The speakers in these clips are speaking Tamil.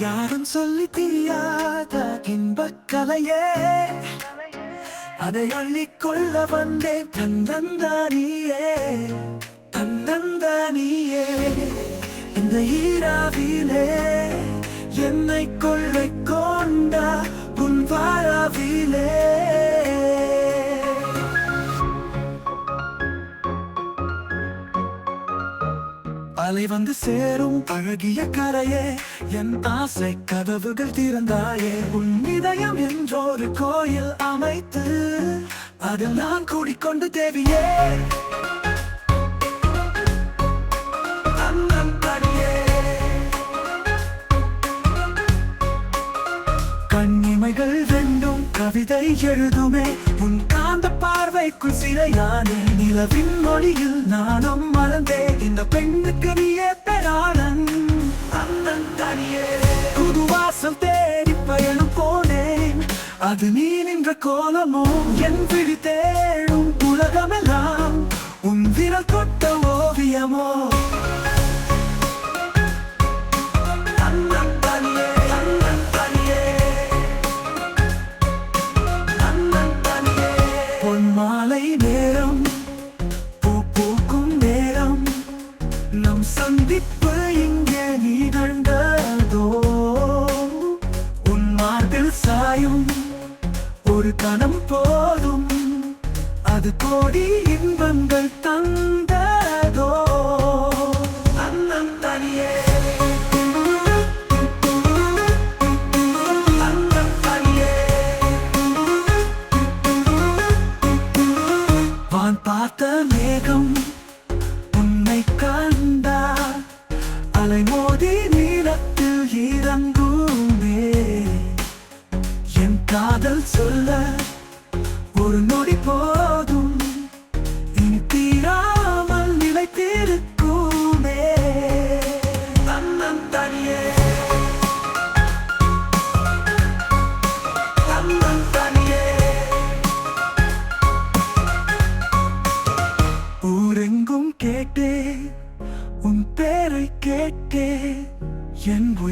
யாரும் சொல்லி தெரியாத இன்பக் கலையே அதை அள்ளிக்கொள்ள வந்தேன் தந்தந்தானியே தன்னந்தானியே இந்த ஈராவிலே அலை வந்து சேரும் அழகிய கரையே என் ஆசை கதவுகள் திறந்தாயே. உன் இதயம் என்றொரு கோயில் அமைத்து அதில் நான் கூடிக்கொண்டு தேவியே. கண்ணிமைகள் ரெண்டும் கவிதை எழுதுமே உன் காந்த பார்வைக்குள் சிறையானே நிலவின் மொழியில் நானும் மறந்தே. இந்த பெண்ணுக்கு நீயே பெறாளன் அண்ணன் தனியே. புது வாசல் தேடி பயணம் போனேன். அது நீ நின்ற கோலமோ? என் பிடித்தேன் அது கோடி இன்பங்கள் தந்ததோ? அண்ணன் தனியே வான் பார்த்த மேகம் உன்னை கண்டார் அலை மோதி நீளத்தில் இறங்குமே. என் காதல் சொல்ல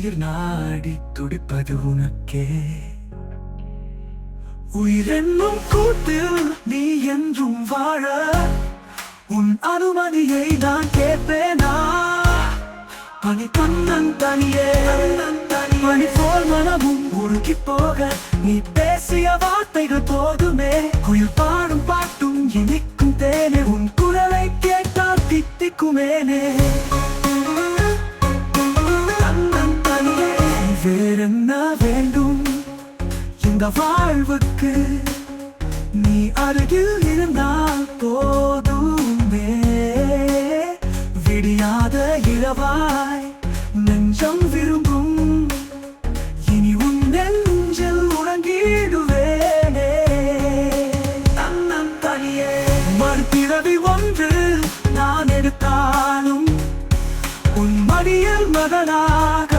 உயிர் நாடி துடிப்பது உனக்கே. உயிரென்னும் கூட்டில் நீ என்றும் வாழ. உன் அனுமதியை நான் கேட்பேனா? பனி தன்னன் தனியே. பனி போல் மனமும் உருகி போக நீ பேசிய வார்த்தைகள் போதுமே. உயிர் பாடும் பாட்டும் இனிக்கும் இந்த வாழ்வுக்கு நீ அருகில் இருந்தால் போதுமே. விடியாத இரவாய் நெஞ்சம் விரும்பும். இனி உன் நெஞ்சில் உறங்கிடுவேனே. தன்னன் தனியே மறுபிறவி ஒன்று நான் எடுத்தாலும் உன் மடியில் மகனாக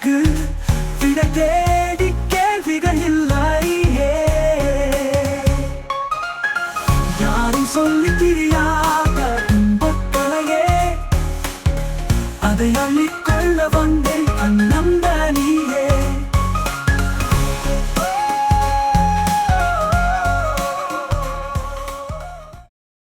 பிறகு விட தேடி கேள்விகள் இல்லை.